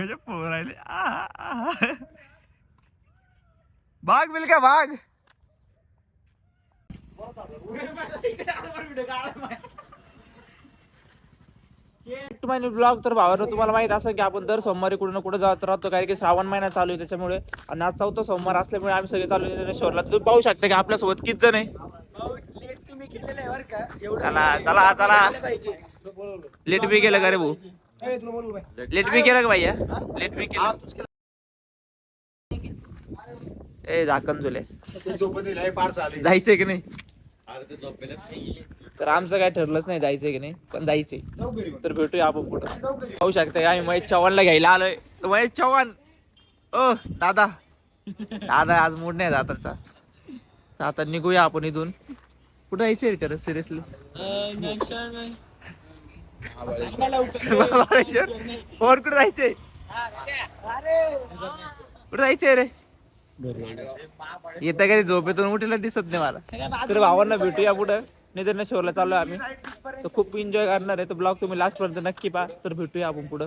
कसे पोर राहिले. आहा, आहा. बाग मिल का महिने ब्लॉग तर भावानं तुम्हाला माहीत असं की आपण दर सोमवारी कुठं ना कुठं जात राहतो. कारण की श्रावण महिना चालू आहे त्याच्यामुळे. आणि आज चौथा सोमवार असल्यामुळे आम्ही सगळे चालू शहरला तुम्ही पाहू शकता की आपल्यासोबत किती जण आहे? चला चला चला. लेट बी केलं का रे भाऊ? लेट बी केलं का भैया लेट बी केलं. ए झाकण झुले जायचंय की नाही? तर आमचं काय ठरलंच नाही जायचंय की नाही पण जायचंय. तर भेटूया आपण पुढं. पाहू शकता आम्ही महेश चव्हाणला घ्यायला आलोय. तर महेश चव्हाण ओ दादा. दादा आज मूड नाही दादाचा तर आता निघूया आपण इथून. कुठं जायचंय खरं सिरियसली. और कुठं जायचंय. कुठं जायचंय रे येत्या कधी झोपेतून उठेला दिसत नाही मला तर भावांना भेटूया पुढं नाही शोरला चाललोय आम्ही तर खूप एन्जॉय करणार आहे तर ब्लॉग तुम्ही लास्ट पर्यंत नक्की पहा तर भेटूया आपण पुढं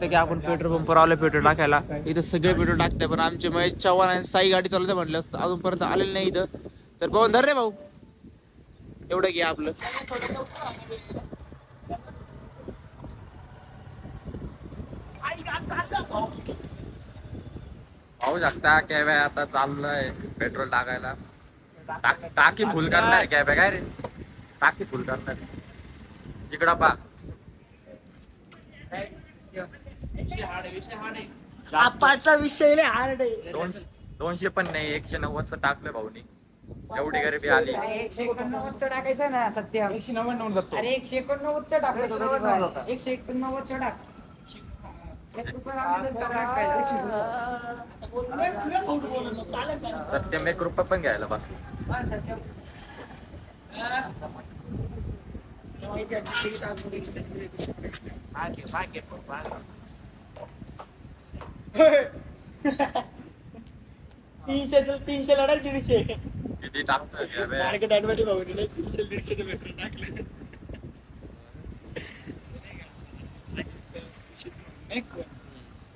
वाटतं की आपण पेट्रोल पंपवर आलो पेट्रोल टाकायला. इथं सगळे पेट्रोल टाकते पण आमचे महेश चव्हाण आणि साई गाडी चालवते म्हटलं अजूनपर्यंत आलेलं नाही इथं. तर पवन धर रे भाऊ. एवढं घ्या आपलं. पाहू शकता कॅब आहे आता चाललंय पेट्रोल टाकायला. टाक- टाकी फुल करणार कॅब आहे काय रे? टाकी फुल करणार. इकडं पा आपाचा विषय लय हार्ड आहे. दोन दोनशे पण नाही एकशे नव्वदचं टाकलं भाऊनी. एवढी गरिबी आली. एकशे एकोणनव्वदचं टाकायचं ना सत्य. एकशे नव्याण्णव जातो. अरे एकशे एकोणनव्वदचं टाकलं एकशे एकोणनव्वदचं टाक. एक रुपया आम्हाला टाकायचं. सत्यम एक रुपये पण घ्यायला बस हा, सत्य. तीनशे तीनशे लढा दीडशे. किती टाकतोय? मार्केट भाऊ दिले. तीनशे दीडशे पेट्रोल टाकले.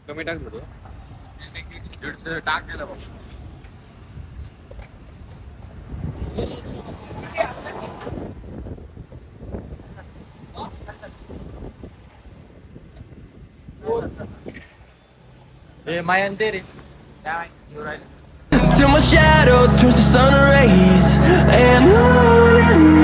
कमी टाक थोडं दीडशे टाक गेलं भाऊ. Mayan did it. Yeah, you're right. Till my shadow turns to sun rays and on and on.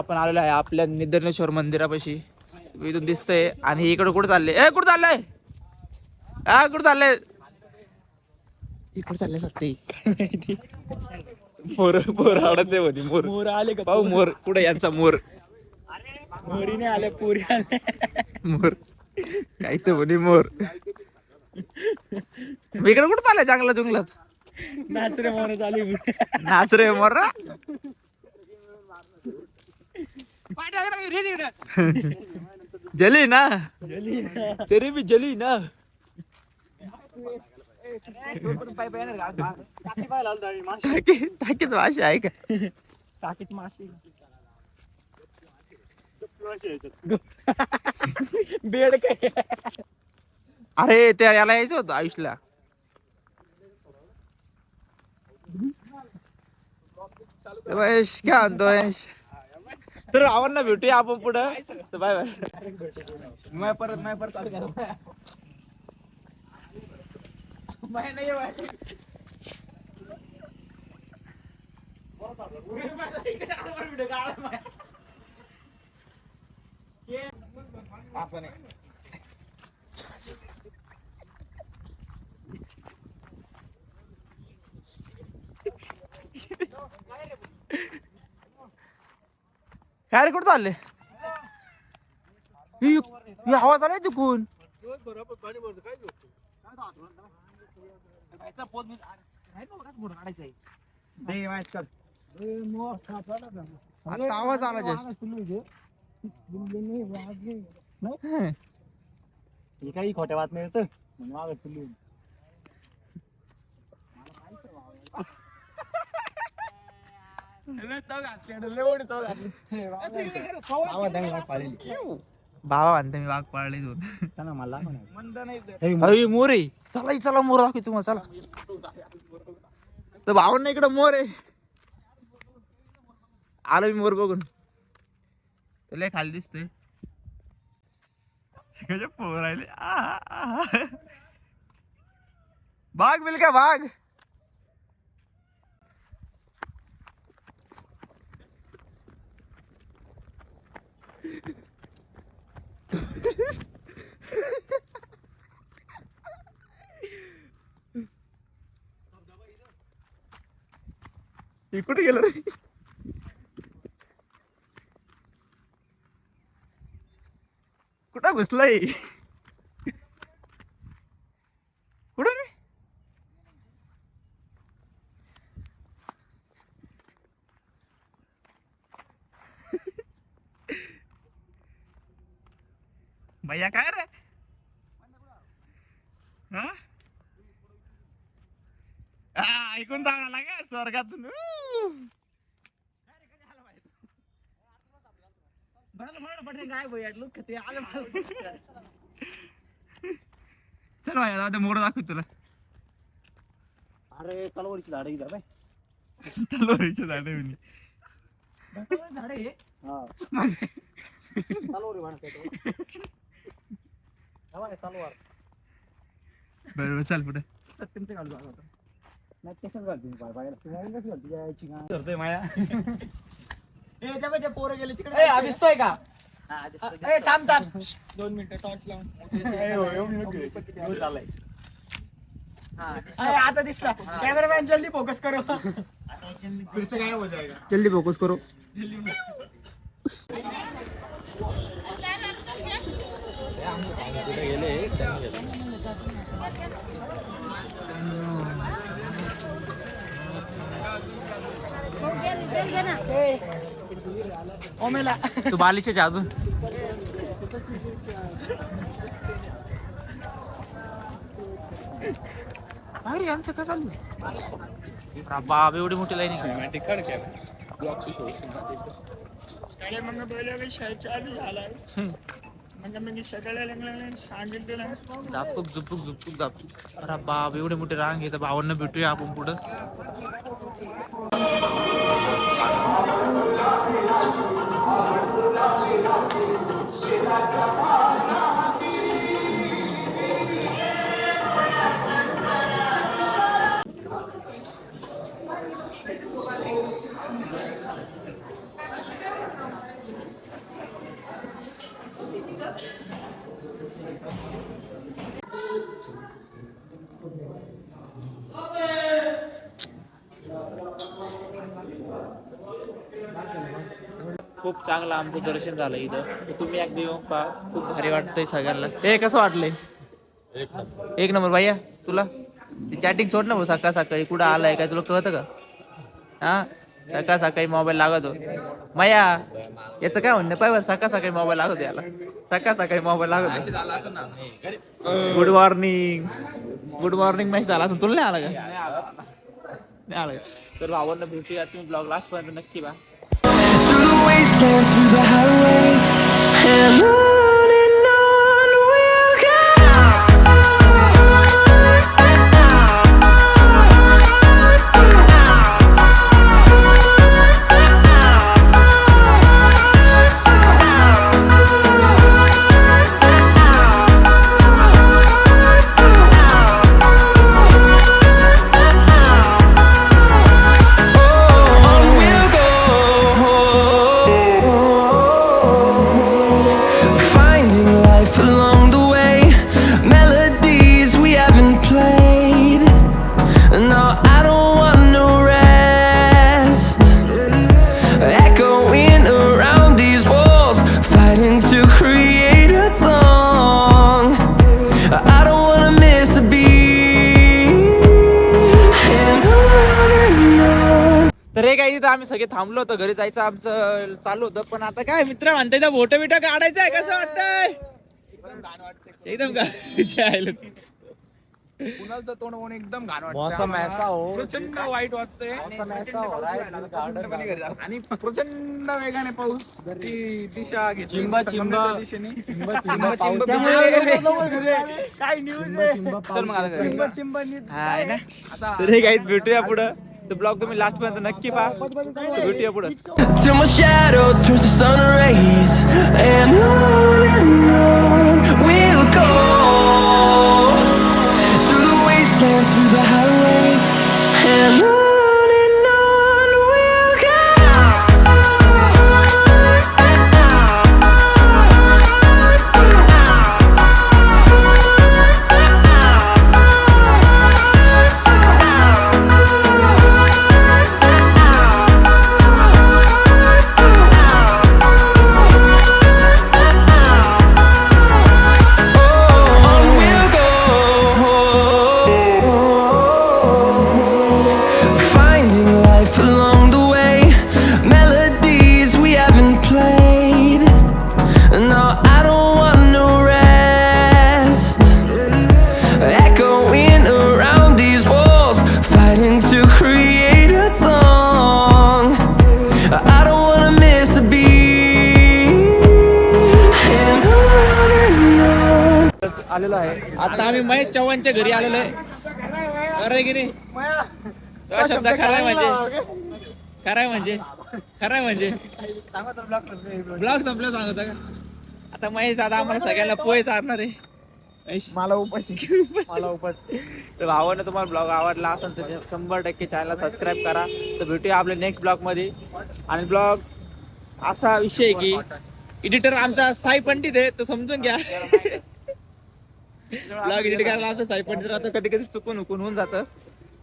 आपण आलेलो आहे आपल्या निदर्नेश्वर मंदिरापाशी. इथून दिसतंय. आणि इकडे कुठं चालले ए कुठं चाललंय? हा कुठं चाललंय? इकडे चाललंय सत्य. मोर मोर आवडत नाही मोर. मोर आले का पाहू मोर. कुठे यांचा मोर? मोरीने आले पुरी आले मोर. काही तर म्हणे मोर. इकडे कुठं चाललंय चांगला जुंगलात नाच रे मोर चालू नाच रे मोर. जली ना? तेरी भी जली ना? टाकी टाकीत भाषा आहे का? टाकीत माशी. बेड काय? अरे त्या याला यायचं होतं आयुषला. तर महेश काय म्हणतो महेश तर आव्हान भेटूया आपण पुढं. तर बाय बाय. मैं परत मैं परत. चालू करा. नाही काय रे कुठं चालले? ही आवाज आलाय चुकून. आता आवाज आला जस्ट. हे काही खोट्या बातम्या येत. म्हणून मागं तुलू बाबा म्हणते मी वाघ पाळले दोन मला अरे मोर आहे चला चला मोर दाखव तुम्हाला चला तर भावांना इकडं मोर आहे आलो मी मोर बघून तो लय खाली दिसतोय पोर राहिले. बाघ मिल का बाघ हे कुठे गेलं रे कुठं घुसलंय कुठं रे भैया काय रे हा? हा, ऐकून चांगला का स्वर्गातून. चल भाई आता मोड दाखव तुला. अरे तलवारीची झाडं इथं बाय. तलवारीचे झाडे म्हणजे हा. तलवारी म्हणत तलवार. बरोबर चल पुढे. सत्यमचे घालू आता नाही तसंच घालतो मी पाय पायाला तू कसं घालतो यायची का? करतोय माया ए त्या ते पोरं गेले तिकडे ए दिसतोय का ए थांब थांब दोन मिनिटं टॉर्च लावून चाललाय अरे, आता दिसला. कॅमेरामॅन जल्दी फोकस करो. फिर से गायब हो जाएगा जल्दी फोकस करो. ओमेला. तू बालिशेच्या अजून. अरे यांचं काय चालू आहे? बाप एवढी मोठी लाईन अरे म्हणजे म्हणजे शाळेत चालू झालाय मग मग सगळ्या लागल्या झापूक झुपूक झुपूक झापूक अरे बाप एवढे मोठे रांग आहे तर भावांना भेटूया आपण पुढं. खूप चांगलं आमचं दर्शन झालं इथं. तुम्ही एकदा येऊन पहा. खूप भारी वाटतंय सगळ्यांना. ते कसं वाटलंय? एक नंबर. भैया तुला? चॅटिंग सोड ना भाऊ सकाळ सकाळी. कुठं आलाय काय तुला कळतं का? हा? सकाळ सकाळी मोबाईल लागतो. माया याचं काय म्हणणं? पाहिजे सकाळ सकाळी मोबाईल लागतो याला. सकाळ सकाळी मोबाईल लागतो. Good morning good morning message झाला असं तुला नाही आला का? नाही आला. तर भावांना भेटूया तुम्ही ब्लॉग लास्ट पर्यंत. नक्की बा तर हे काही इथं आम्ही सगळे थांबलो होतो घरी जायचं आमचं चालू होतं. पण आता काय मित्र म्हणताय फोटो बिटो काढायचं आहे कसं वाटतंय? एकदम का कुणालचं तोंड होऊन एकदम घाण वाटतं मौसम ऐसा हो. प्रचंड वाईट वाटतंय. मौसम ऐसा हो. है आणि प्रचंड वेगाने पाऊस ची दिशा घेतली. चिंबा, चिंबा. काय न्यूज आहे? चल मग आता तर भेटूया पुढं. तर ब्लॉग तुम्ही लास्ट पर्यंत नक्की पहा तर भेटूया पुढं till my shadow turns to sun rays and on and on we'll go चव्हाणच्या घरी आलेलो आहे. खरंय की नाही? तो शब्द खराय म्हणजे? खराय म्हणजे? खराय म्हणजे? ब्लॉग संपला सांगत का? आता महेश आता आम्हाला सगळ्यांना पोहे चारणार आहे. मला उपाशी मला उपाशी. तर तुम्हाला ब्लॉग आवडला असेल तर शंभर टक्के चॅनलला सबस्क्राईब करा. तर भेटूया आपल्या नेक्स्ट ब्लॉगमध्ये. आणि ब्लॉग असा विषय आहे की एडिटर आमचा साई पंडित आहे तो समजून घ्या. ब्लॉग एडिट करायला आमचा साई पंडित राहतो कधी कधी चुकून उकून होऊन जातं.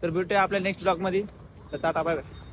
तर भेटूया आपल्या नेक्स्ट ब्लॉगमध्ये. तर टाटा बाय बाय